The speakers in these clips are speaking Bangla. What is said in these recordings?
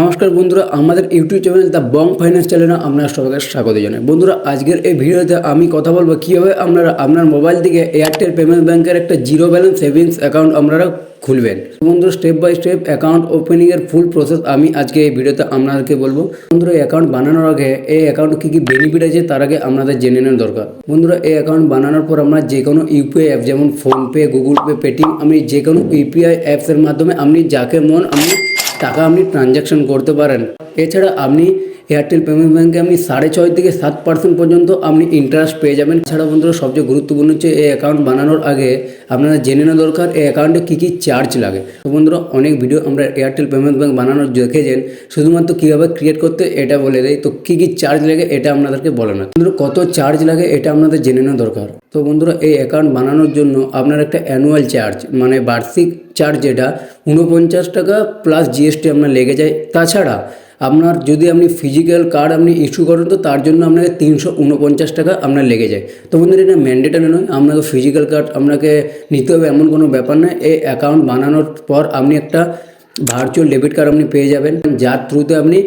নমস্কার বন্ধুরা, আমাদের YouTube channel the Bong finance চ্যানেলে আপনার সবাইকে স্বাগত জানাই। বন্ধুরা, আজকের এই ভিডিওতে আমি কথা বলব কীভাবে আপনারা আপনার মোবাইল থেকে এয়ারটেল পেমেন্ট ব্যাংকের একটা জিরো ব্যালেন্স সেভিংস অ্যাকাউন্ট আপনারা খুলবেন। বন্ধুরা স্টেপ বাই স্টেপ অ্যাকাউন্ট ওপেনিংয়ের ফুল প্রসেস আমি আজকে এই ভিডিওতে আপনাদেরকে বলব। বন্ধুরা, এই অ্যাকাউন্ট বানানোর আগে এই অ্যাকাউন্ট কী কী বেনিফিট আছে তার আগে আপনাদের জেনে নেওয়া দরকার। বন্ধুরা, এই অ্যাকাউন্ট বানানোর পর আমরা যে কোনো ইউপিআই অ্যাপ যেমন ফোনপে গুগল পে পেটিএম আপনি যে কোনো ইউপিআই অ্যাপসের মাধ্যমে আপনি যাকে মন আপনি টাকা আপনি ট্রানজ্যাকশন করতে পারেন। এছাড়া আপনি এয়ারটেল পেমেন্ট ব্যাঙ্কে আপনি সাড়ে ছয় থেকে সাত পার্সেন্ট পর্যন্ত আপনি ইন্টারেস্ট পেয়ে যাবেন। এছাড়া বন্ধুরা, সবচেয়ে গুরুত্বপূর্ণ হচ্ছে এই অ্যাকাউন্ট বানানোর আগে আপনারা জেনে নেওয়া দরকার, এই অ্যাকাউন্টে কী কী চার্জ লাগে। তো বন্ধুরা, অনেক ভিডিও আমরা এয়ারটেল পেমেন্ট ব্যাঙ্ক বানানোর দেখেছেন। শুধুমাত্র কীভাবে ক্রিয়েট করতে এটা বলে দেয় তো কী কী চার্জ লাগে এটা আপনাদেরকে বলে না। বন্ধুরা, কত চার্জ লাগে এটা আপনাদের জেনে নেওয়া দরকার। তো বন্ধুরা, এই অ্যাকাউন্ট বানানোর জন্য আপনার একটা অ্যানুয়াল চার্জ মানে বার্ষিক চার্জ যেটা উনপঞ্চাশ টাকা প্লাস জিএসটি আপনার লেগে যায়। তাছাড়া আপনার যদি আপনি ফিজিক্যাল কার্ড আপনি ইস্যু করেন তো তার জন্য আপনাকে তিনশো উনপঞ্চাশ টাকা আপনার লেগে যায়। তো বন্ধুরা, এটা ম্যান্ডেটারি নয়। আপনাকে ফিজিক্যাল কার্ড আপনাকে নিতে হবে এমন কোনো ব্যাপার নয়। এই অ্যাকাউন্ট বানানোর পর আপনি একটা ভার্চুয়াল ডেবিট কার্ড আপনি পেয়ে যাবেন। যার থ্রুতে আপনি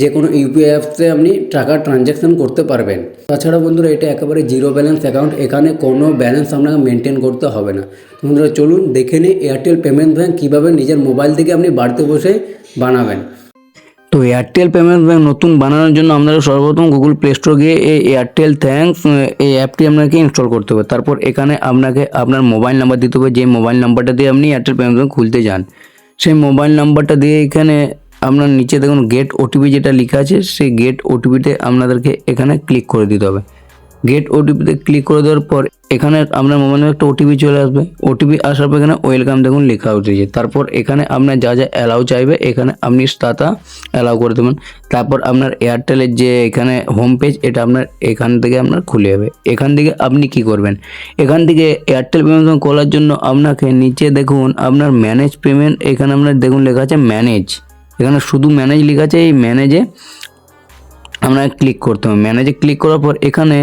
যে কোনো ইউপিআই অ্যাপসে আপনি টাকা ট্রানজ্যাকশন করতে পারবেন। তাছাড়া বন্ধুরা, এটা একেবারে জিরো ব্যালেন্স অ্যাকাউন্ট এখানে কোনো ব্যালেন্স আপনাকে মেনটেন করতে হবে না। বন্ধুরা, চলুন দেখে নিই এয়ারটেল পেমেন্ট ব্যাঙ্ক কীভাবে নিজের মোবাইল থেকে আপনি বাড়িতে বসে বানাবেন। তো এয়ারটেল পেমেন্ট ব্যাঙ্ক নতুন বানানোর জন্য আপনারা সর্বপ্রথম গুগল প্লে স্টোর গিয়ে এই এয়ারটেল থ্যাঙ্কস এই অ্যাপটি আপনাকে ইনস্টল করতে হবে। তারপর এখানে আপনাকে আপনার মোবাইল নাম্বার দিতে হবে। যে মোবাইল নাম্বারটা দিয়ে আপনি এয়ারটেল পেমেন্ট ব্যাঙ্ক খুলতে যান, সেই মোবাইল নাম্বারটা দিয়ে এখানে আপনার নিচে দেখুন গেট ওটিপি যেটা লেখা আছে, সেই গেট ওটিপিতে আপনাদেরকে এখানে ক্লিক করে দিতে হবে। গেট ওটিপিতে ক্লিক করে দেওয়ার পর এখানে আপনার মোবাইলে একটা ওটিপি চলে আসবে। ওটিপি আসার পর এখানে ওয়েলকাম দেখুন লেখা উঠেছে তারপর এখানে আপনার যা যা অ্যালাউ চাইবে, এখানে আপনি তাতা অ্যালাউ করে দেবেন। তারপর আপনার এয়ারটেলের যে এখানে হোম পেজ এটা আপনার এখান থেকে আপনার খুলে যাবে। এখান থেকে আপনি কি করবেন? এখান থেকে এয়ারটেল পেমেন্ট করার জন্য আপনাকে নিচে দেখুন আপনার ম্যানেজ পেমেন্ট এখানে আপনার দেখুন লেখা আছে ম্যানেজ এখানে শুধু ম্যানেজ লেখা আছে, এই ম্যানেজে আপনাকে ক্লিক করতে হবে। ম্যানেজে ক্লিক করার পর এখানে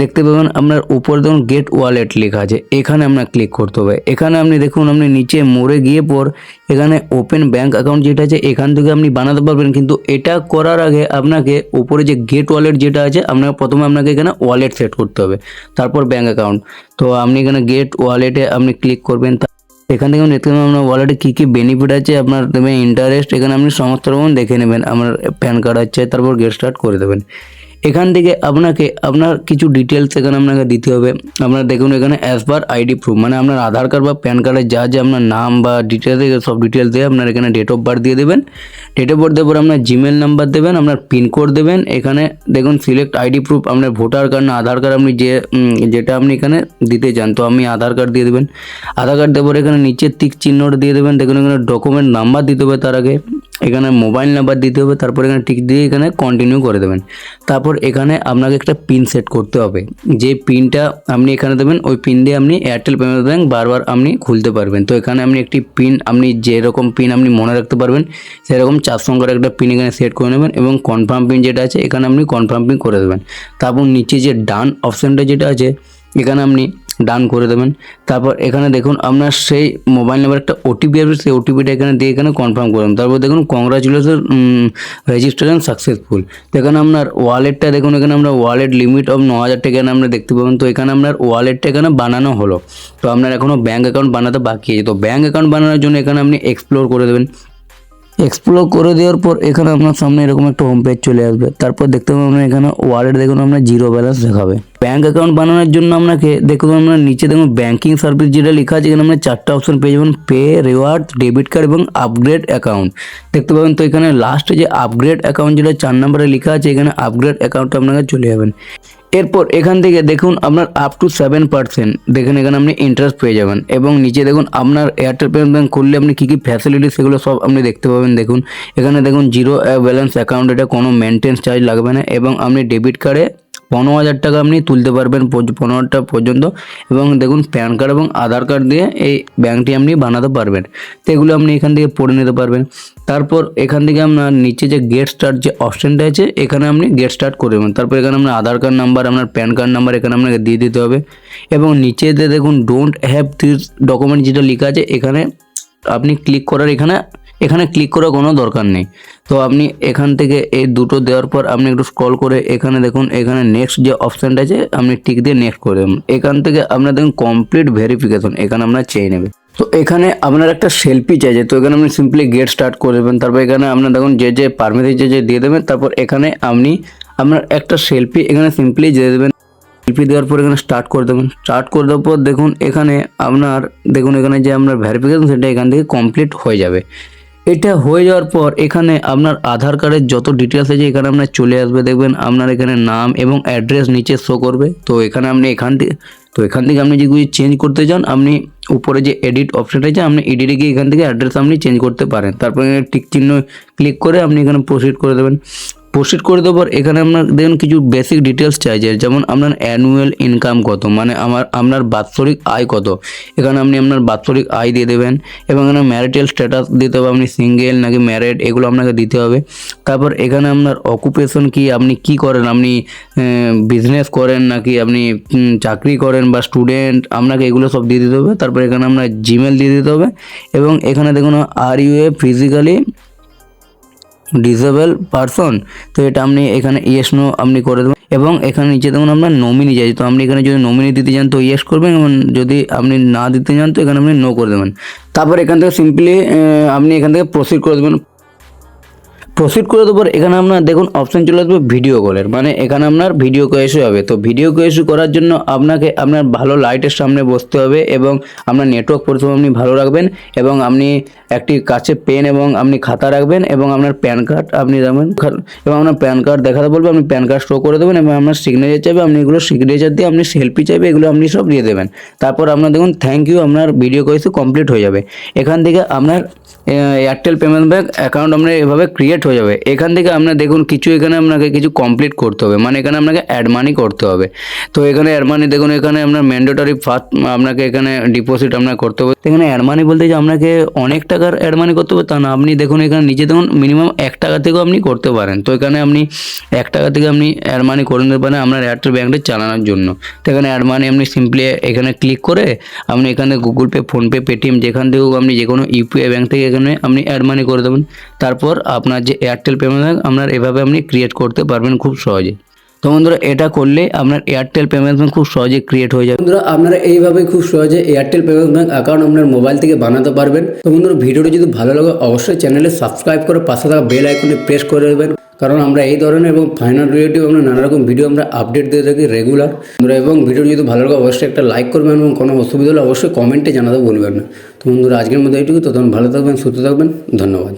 দেখতে পাবেন আপনার উপরে দেখুন গেট ওয়ালেট লেখা আছে। এখানে আপনার ক্লিক করতে হবে। এখানে আপনি দেখুন, আপনি নিচে মোড়ে গিয়ে পর এখানে ওপেন ব্যাঙ্ক অ্যাকাউন্ট যেটা আছে, এখান থেকে আপনি বানাতে পারবেন। কিন্তু এটা করার আগে আপনাকে উপরে যে গেট ওয়ালেট যেটা আছে, আপনাকে প্রথমে আপনাকে এখানে ওয়ালেট সেট করতে হবে। তারপর ব্যাঙ্ক অ্যাকাউন্ট তো আপনি এখানে গেট ওয়ালেটে আপনি ক্লিক করবেন। এখান থেকে দেখতে পাবেন আপনার ওয়ালেটে কী কী বেনিফিট আছে, আপনার দেবেন ইন্টারেস্ট এখানে আপনি সমস্ত রকম দেখে নেবেন আমার প্যান কার্ড আছে, তারপর গেট স্টার্ট করে দেবেন। এখান থেকে আপনাকে, আপনার কিছু ডিটেলস এখানে আপনাকে দিতে হবে। আপনার দেখুন, এখানে অ্যাজ পার আইডি প্রুফ মানে আপনার আধার কার্ড বা প্যান কার্ডের যা যা আপনার নাম বা ডিটেলস সব ডিটেলস দিয়ে আপনার এখানে ডেট অফ বার্থ দিয়ে দেবেন। ডেট অফ বার্থ দেওয়ার পর আপনার জিমেল নাম্বার দেবেন, আপনার পিনকোড দেবেন। এখানে দেখুন সিলেক্ট আইডি প্রুফ আপনার ভোটার কার্ড না, আধার কার্ড আপনি যে যেটা আপনি এখানে দিতে চান, তো আমি আধার কার্ড দিয়ে দেবেন। আধার কার্ড দেওয়ার এখানে নিচের তিক চিহ্নটা দিয়ে দেবেন। দেখুন, এখানে ডকুমেন্ট নাম্বার দিতে হবে তার আগে। এখানে মোবাইল নাম্বার দিতে হবে, তারপর এখানে টিক দিয়ে এখানে কন্টিনিউ করে দেবেন। তারপর এখানে আপনাকে একটা পিন সেট করতে হবে। যে পিনটা আপনি এখানে দেবেন, ওই পিন দিয়ে আপনি এয়ারটেল পেমেন্ট ব্যাঙ্ক বারবার আপনি খুলতে পারবেন। তো এখানে আপনি একটি পিন আপনি যেরকম পিন আপনি মনে রাখতে পারবেন, সেরকম চার সংখ্যার একটা পিন এখানে সেট করে নেবেন এবং কনফার্ম পিন যেটা আছে, এখানে আপনি কনফার্ম পিন করে দেবেন। তারপর নিচে যে ডান অপশানটা যেটা আছে, এখানে আপনি ডান করে দেবেন। তারপর এখানে দেখুন আপনার সেই মোবাইল নাম্বার একটা ওটিপি আসবে, সেই ওটিপিটা এখানে দিয়ে এখানে কনফার্ম করুন তারপর দেখুন কংগ্রাচুলেশন রেজিস্ট্রেশন সাকসেসফুল তো এখানে আপনার ওয়ালেটটা দেখুন, এখানে আমরা ওয়ালেট লিমিট অফ ন হাজার টাকা আমরা দেখতে পাবেন। তো এখানে আপনার ওয়ালেটটা এখানে বানানো হলো। তো আপনার এখনও ব্যাঙ্ক অ্যাকাউন্ট বানাতে বাকি আছে। তো ব্যাঙ্ক অ্যাকাউন্ট বানানোর জন্য এখানে আপনি এক্সপ্লোর করে দেবেন। এক্সপ্লোর করে দেওয়ার পর এখানে আপনার সামনে এরকম একটা হোম পেজ চলে আসবে। তারপর দেখতে পাবেন আপনার এখানে ওয়ালেট দেখুন আপনার জিরো ব্যালেন্স দেখাবে। ব্যাঙ্ক অ্যাকাউন্ট বানানোর জন্য আপনাকে দেখুন আপনার নিচে দেখুন ব্যাঙ্কিং সার্ভিস যেটা লেখা আছে, এখানে আপনার চারটা অপশন পেয়ে যাবেন। পে রিওয়ার্ড ডেবিট কার্ড এবং আপগ্রেড অ্যাকাউন্ট দেখতে পাবেন তো এখানে লাস্টে যে আপগ্রেড অ্যাকাউন্ট যেটা চার নম্বরে লেখা আছে, এখানে আপগ্রেড অ্যাকাউন্টটা আপনাকে চলে যাবেন। এরপর এখান থেকে দেখুন আপনার আপ টু সেভেন পার্সেন্ট দেখুন এখানে আপনি ইন্টারেস্ট পেয়ে যাবেন। এবং নিচে দেখুন আপনার এয়ারটেল পেমেন্ট ব্যাঙ্ক খুললে আপনি কী কী ফ্যাসিলিটি সেগুলো সব আপনি দেখতে পাবেন। দেখুন, এখানে দেখুন জিরো ব্যালেন্স অ্যাকাউন্ট এটা কোনো মেনটেন্স চার্জ লাগবে না। এবং আপনি ডেবিট কার্ডে পনেরো হাজার টাকা আপনি তুলতে পারবেন পর্য- পনেরোটা পর্যন্ত। এবং দেখুন, প্যান কার্ড এবং আধার কার্ড দিয়ে এই ব্যাঙ্কটি আপনি বানাতে পারবেন। তো এগুলো আপনি এখান থেকে পড়ে নিতে পারবেন। তারপর এখান থেকে আপনার নিচে যে গেট স্টার্ট যে অপশানটা আছে, এখানে আপনি গেট স্টার্ট করে দেবেন তারপর এখানে আপনার আধার কার্ড নাম্বার আপনার প্যান কার্ড নাম্বার এখানে আপনাকে দিয়ে দিতে হবে। এবং নিচেতে দেখুন ডোন্ট হ্যাভ দিস ডকুমেন্ট যেটা লেখা আছে, এখানে আপনি ক্লিক করার এখানে এখানে ক্লিক করার কোনো দরকার নেই। তো আপনি এখান থেকে এই দুটো দেওয়ার পর আপনি একটু স্ক্রল করে এখানে দেখুন, এখানে নেক্সট যে অপশানটা আছে, আপনি টিক দিয়ে নেক্সট করে দেবেন। এখান থেকে আপনার দেখুন কমপ্লিট ভেরিফিকেশন এখানে আপনার চেয়ে নেবে। তো এখানে আপনার একটা সেলফি চাইছে তো এখানে আপনি সিম্পলি গেট স্টার্ট করে দেবেন, তারপর এখানে আপনার দেখুন যে যে পারমিশন যে যে দিয়ে দেবেন, তারপর এখানে আপনি আপনার একটা সেলফি এখানে সিম্পলি দিয়ে দেবেন। সেলফি দেওয়ার পর এখানে স্টার্ট করে দেবেন। স্টার্ট করে দেওয়ার পর দেখুন, এখানে আপনার, দেখুন এখানে যে আপনার ভেরিফিকেশন সেটা এখান থেকে কমপ্লিট হয়ে যাবে। এটা হয়ে যাওয়ার পর এখানে আপনার আধার কার্ডের যত ডিটেলস আছে এখানে আপনার চলে আসবে, দেখবেন আপনার এখানে নাম এবং অ্যাড্রেস নিচে শো করবে। তো এখানে আপনি এখান থেকে, তো এখান থেকে আপনি যেগুলি চেঞ্জ করতে চান, আপনি উপরে যে এডিট অপশানটা আছে, আপনি এডিটে গিয়ে এখান থেকে অ্যাড্রেস আপনি চেঞ্জ করতে পারেন। তারপরে টিক চিহ্ন ক্লিক করে আপনি এখানে প্রসিড করে দেবেন। প্রসিড করে দেওয়ার এখানে আপনার দেখুন কিছু বেসিক ডিটেলস চাইছে যেমন আপনার অ্যানুয়াল ইনকাম কত মানে আমার, আপনার বাৎসরিক আয় কত। এখানে আপনি আপনার বাৎসরিক আয় দিয়ে দেবেন, এবং এখানে ম্যারিটাল স্ট্যাটাস দিতে হবে, আপনি সিঙ্গেল নাকি ম্যারেড এগুলো আপনাকে দিতে হবে। তারপর এখানে আপনার অকুপেশন কি, আপনি কি করেন, আপনি বিজনেস করেন নাকি আপনি চাকরি করেন বা স্টুডেন্ট আপনাকে এগুলো সব দিয়ে দিতে হবে। তারপর এখানে আপনার জিমেল দিয়ে দিতে হবে, এবং এখানে দেখুন are you a physically disable person তো এটা আপনি এখানে ইয়েস নো আপনি করে দেবেন। এবং এখানে নিচে দেখুন আপনার নমিনি চাই তো আপনি এখানে যদি নমিনি দিতে চান তো ইয়েস করবেন, এবং যদি আপনি না দিতে চান তো এখানে আপনি নো করে দেবেন। তারপর এখান থেকে সিম্পলি আপনি এখান থেকে প্রসিড করে দেবেন। প্রসিড করে পর এখানে আপনার দেখুন অপশন চলে আসবে ভিডিও কলের মানে এখানে আপনার ভিডিও কোয়েসি হবে। তো ভিডিও কোয়েসি করার জন্য আপনাকে আপনার ভালো লাইটের সামনে বসতে হবে এবং আপনার নেটওয়ার্ক পরিষেবা আপনি ভালো রাখবেন এবং আপনি একটি কাছে পেন এবং আপনি খাতা রাখবেন এবং আপনার প্যান কার্ড আপনি রাখবেন এবং আপনার প্যান কার্ড দেখাতে বলবে, আপনি প্যান কার্ড শো করে দেবেন এবং আপনার সিগনেচার চাইবে, আপনি এগুলো সিগনেচার দিয়ে আপনি সেলফি চাইবে, এগুলো আপনি সব দিয়ে দেবেন। তারপর আপনার দেখুন থ্যাংক ইউ আপনার ভিডিও কোয়েসি কমপ্লিট হয়ে যাবে। এখান থেকে আপনার এয়ারটেল পেমেন্ট ব্যাঙ্ক অ্যাকাউন্ট আপনার এভাবে ক্রিয়েট হয়ে যাবে। এখান থেকে আপনার দেখুন কিছু এখানে আপনাকে কিছু কমপ্লিট করতে হবে। মানে এখানে আপনাকে অ্যাড মানি করতে হবে। তো এখানে অ্যাড মানি দেখুন, এখানে আপনার ম্যান্ডেটরি ফার্স্ট আপনাকে এখানে ডিপোজিট আপনার করতে হবে। এখানে অ্যাড মানি বলতে যে আপনাকে অনেক টাকার অ্যাড মানি করতে হবে তা না। আপনি দেখুন এখানে নিচে দেখুন মিনিমাম এক টাকা থেকেও আপনি করতে পারেন। তো এখানে আপনি এক টাকা থেকে আপনি অ্যাড মানি করে নিতে পারেন আপনার এয়ারটেল ব্যাঙ্কটা চালানোর জন্য। তো এখানে অ্যাড মানি আপনি সিম্পলি এখানে ক্লিক করে আপনি এখানে গুগল পে ফোনপে পেটিএম যেখান থেকেও আপনি যে কোনো ইউপিআই ব্যাঙ্ক থেকে এখানে আপনি অ্যাড মানি করে দেবেন। তারপর আপনার যে এয়ারটেল পেমেন্ট ব্যাঙ্ক আপনার এভাবে আপনি ক্রিয়েট করতে পারবেন খুব সহজে। তো বন্ধুরা, এটা করলে আপনার এয়ারটেল পেমেন্ট ব্যাঙ্ক খুব সহজে ক্রিয়েট হয়ে যাবে। বন্ধুরা, আপনারা এইভাবে খুব সহজে এয়ারটেল পেমেন্ট ব্যাঙ্ক অ্যাকাউন্ট আপনার মোবাইল থেকে বানাতে পারবেন। তো বন্ধুরা, ভিডিওটি যদি ভালো লাগে, অবশ্যই চ্যানেলে সাবস্ক্রাইব করে পাশে থাকা বেল আইকনে প্রেস করে দেবেন। কারণ আমরা এই ধরনের এবং ফাইনাল রিলেটিভ আমরা নানা রকম ভিডিও আমরা আপডেট দিয়ে থাকি রেগুলার আমরা এবং ভিডিও যদি ভালো লাগে, অবশ্যই একটা লাইক করবেন এবং কোনো অসুবিধা হলে অবশ্যই কমেন্টে জানাতে বলবেন না। তো বন্ধুরা, আজকের মধ্যে এইটুকু। তখন ভালো থাকবেন, সুস্থ থাকবেন। ধন্যবাদ।